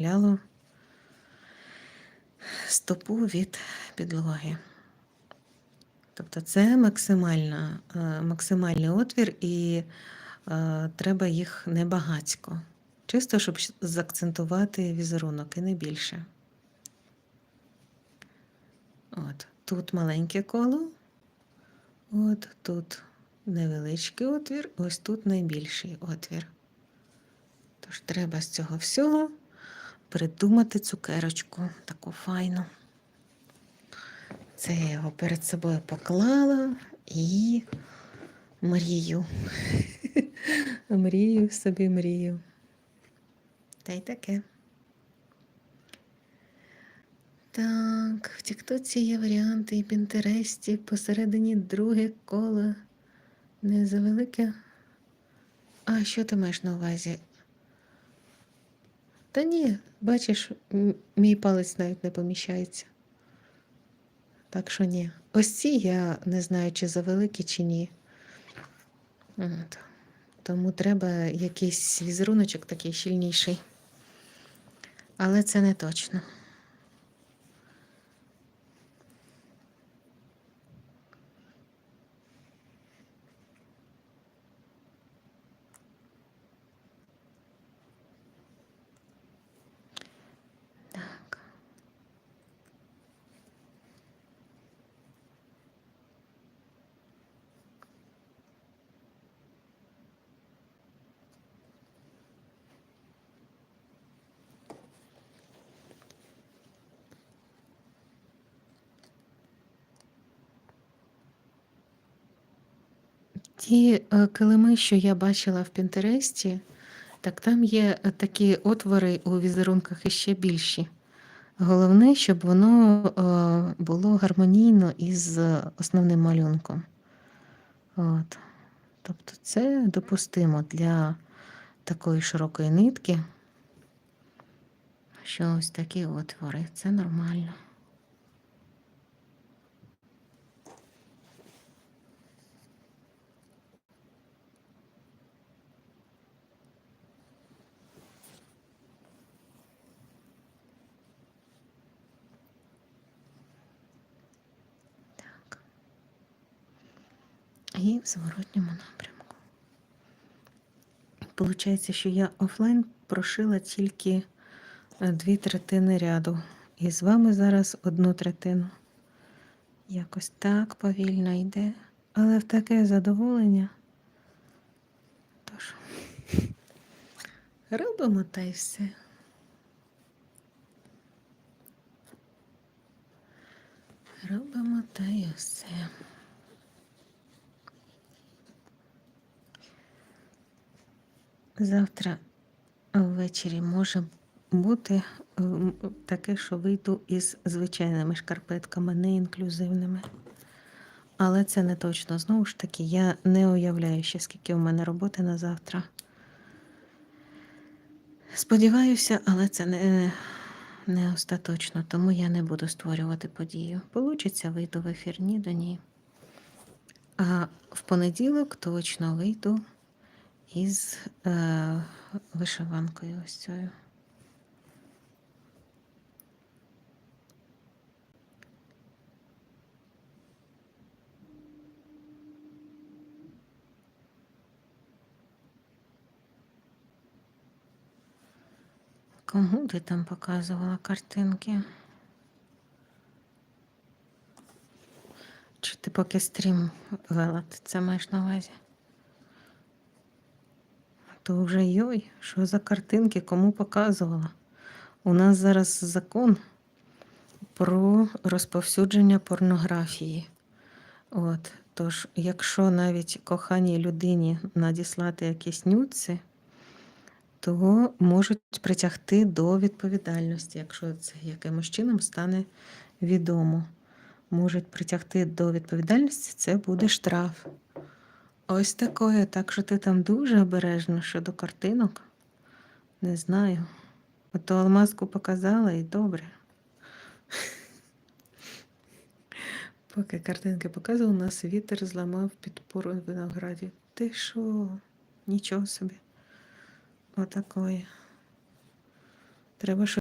відділяло стопу від підлоги. Тобто це максимальна, е, максимальний отвір, і е, треба їх небагацько. Чисто, щоб заакцентувати візерунок і не більше. От, тут маленьке коло, от тут невеличкий отвір, ось тут найбільший отвір. Тож треба з цього всього придумати цукерочку таку файну. Це я його перед собою поклала і мрію. мрію собі мрію. Та й таке. Так, в Тіктоці є варіанти і Пінтересті. Посередині друге коло. Не завелике. А що ти маєш на увазі? Та ні, бачиш, мій палець навіть не поміщається. Так що ні. Ось ці я не знаю, чи завеликі, чи ні. От. Тому треба якийсь візеруночок такий щільніший. Але це не точно. Ті е, килими, що я бачила в Пінтересті, так там є е, такі отвори у візерунках іще більші. Головне, щоб воно е, було гармонійно із основним малюнком. От. Тобто це допустимо для такої широкої нитки, що ось такі отвори. Це нормально. Так. І в зворотньому напрямку. Получається, що я офлайн прошила тільки е, дві третини ряду. І з вами зараз одну третину. Якось так повільно йде, але в таке задоволення. Тож, робимо та й все. Робимо та й все. Завтра ввечері може бути ем, таке, що вийду із звичайними шкарпетками, не інклюзивними. Але це не точно. Знову ж таки, я не уявляю ще, скільки у мене роботи на завтра. Сподіваюся, але це не, не остаточно, тому я не буду створювати подію. Получиться, вийду в ефір, ні до ні. А в понеділок точно вийду із е, вишиванкою ось цією. Кому ти там показувала картинки? Чи ти поки стрім вела, ти це маєш на увазі? То вже йой, що за картинки, кому показувала? У нас зараз закон про розповсюдження порнографії. От, тож, якщо навіть коханій людині надіслати якісь нюци, то можуть притягти до відповідальності, якщо це якимось чином стане відомо. Можуть притягти до відповідальності, це буде штраф. Ось такое, так що ти там дуже обережна щодо картинок. Не знаю. Ото алмазку показала і добре. Поки картинки показувала, у нас вітер зламав підпору в винограді. Ти що? Нічого собі. Отакої. Треба